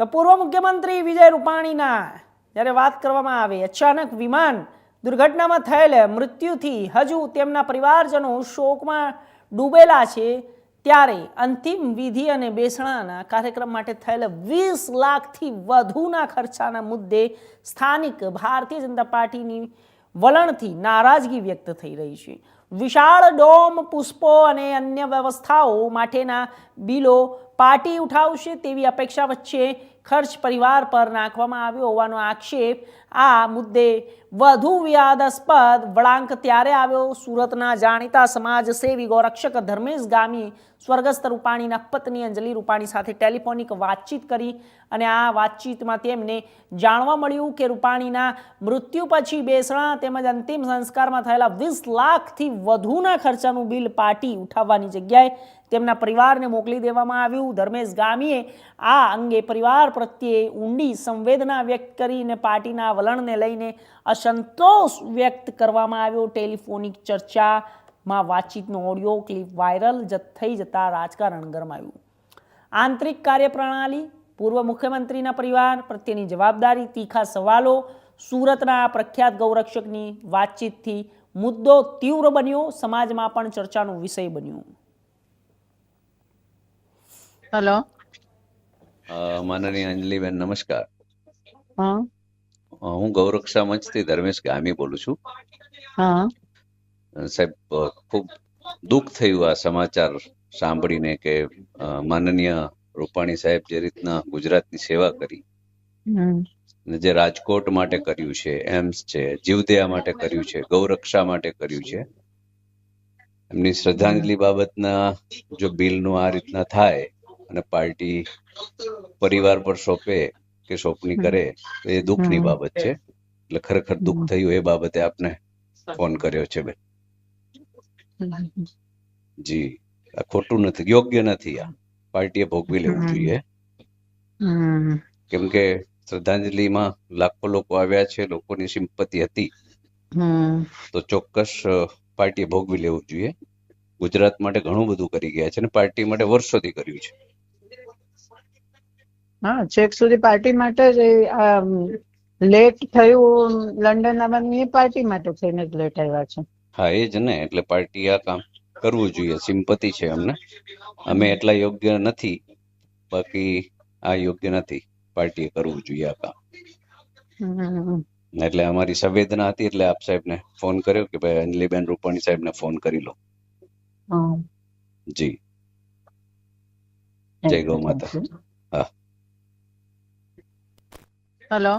તો પૂર્વ મુખ્યમંત્રી વિજય રૂપાણીના જ્યારે વાત કરવામાં આવે, અચાનક વિમાન દુર્ઘટનામાં થયેલ મૃત્યુથી હજુ તેમના પરિવારજનો શોકમાં ડૂબેલા છે, ત્યારે અંતિમ વિધિ અને બેસણાના કાર્યક્રમ માટે થયેલ વીસ લાખથી વધુના ખર્ચાના મુદ્દે સ્થાનિક ભારતીય જનતા પાર્ટીની વલણથી નારાજગી વ્યક્ત થઈ રહી છે. વિશાળ ડોમ, પુષ્પો અને અન્ય વ્યવસ્થાઓ માટેના બિલો પાર્ટી ઉઠાવશે તેવી અપેક્ષા વચ્ચે ખર્ચ પરિવાર પર નાખવામાં આવ્યો હોવાનો આક્ષેપ આ મુદ્દે વધુ વિવાદાસ્પદ વળાંક ત્યારે આવ્યો. સુરતના જાણીતા સમાજસેવી ગૌરક્ષક ધર્મેશ ગામી, સ્વર્ગસ્થ રૂપાણીના પત્ની અંજલિ રૂપાણી સાથે ટેલિફોનિક વાતચીત કરી અને આ વાતચીતમાં તેમને જાણવા મળ્યું કે રૂપાણીના મૃત્યુ પછી બેસણા તેમજ અંતિમ સંસ્કારમાં થયેલા વીસ લાખથી વધુના ખર્ચાનું બિલ પાર્ટી ઉઠાવવાની જગ્યાએ તેમના પરિવારને મોકલી દેવામાં આવ્યું. ધર્મેશ ગામીએ આ અંગે પરિવાર પ્રત્યે ઊંડી સંવેદના વ્યક્ત કરીને પાર્ટીના વલણને લઈને અસંતોષ વ્યક્ત કરવામાં આવ્યો. ટેલિફોનિક ચર્ચામાં વાતચીતનો ઓડિયો ક્લિપ વાયરલ થઈ જતા રાજકારણ ગરમાયું. આંતરિક કાર્યપ્રણાલી, પૂર્વ મુખ્યમંત્રીના પરિવાર પ્રત્યેની જવાબદારી, તીખા સવાલો, સુરતના પ્રખ્યાત ગૌરક્ષકની વાતચીતથી મુદ્દો તીવ્ર બન્યો. સમાજમાં પણ ચર્ચાનો વિષય બન્યો. હેલો. માનનીય અંજલિબેન નમસ્કાર. હા. હું ગૌરક્ષા મંચથી ધર્મેશ ગામી બોલું છું. સાહેબ ખૂબ દુઃખ થયું આ સમાચાર સાંભળીને કે માનનીય રૂપાણી સાહેબ જે રીતના ગુજરાતની સેવા કરી. જે રાજકોટ માટે કર્યું છે એમ્સ છે જીવદયા માટે કર્યું છે ગૌરક્ષા માટે કર્યું છે. એમની શ્રદ્ધાંજલિ બાબતના જો બિલનું આ રીતના થાય અને પાર્ટી પરિવાર પર સોંપે કે સોંપણી કરે તો એ દુઃખની બાબત છે. એટલે ખરેખર દુઃખ થયું એ બાબતે આપને ફોન કર્યો છે બેન. જી. આ ખોટું નથી યોગ્ય નથી આ. પાર્ટીએ ભોગવી લેવું જોઈએ. કેમ કે શ્રદ્ધાંજલિમાં લાખો લોકો આવ્યા છે લોકોની સિમ્પતિ હતી. તો ચોક્કસ પાર્ટીએ ભોગવી લેવું જોઈએ. ગુજરાત માટે ઘણું બધું કરી ગયા છે અને પાર્ટી માટે વર્ષોથી કર્યું છે. હા છેક સુધી પાર્ટી માટે જ લેટ થયું લંડન આવવાનું એ પાર્ટી માટે થઈને જ લેટ આવ્યા છે હા એ જ ને એટલે પાર્ટી આ કામ કરવું જોઈએ સિમ્પતિ છે અમને અમે એટલા યોગ્ય નથી બાકી આ યોગ્ય નથી પાર્ટીએ કરવું જોઈએ આ કામ એટલે અમારી સંવેદના હતી એટલે આપ સાહેબને ફોન કર્યો કે ભાઈ અંજલિબેન રૂપાણી સાહેબને ફોન કરી લો હા. જી જય ગૌ માતા. હા. હેલો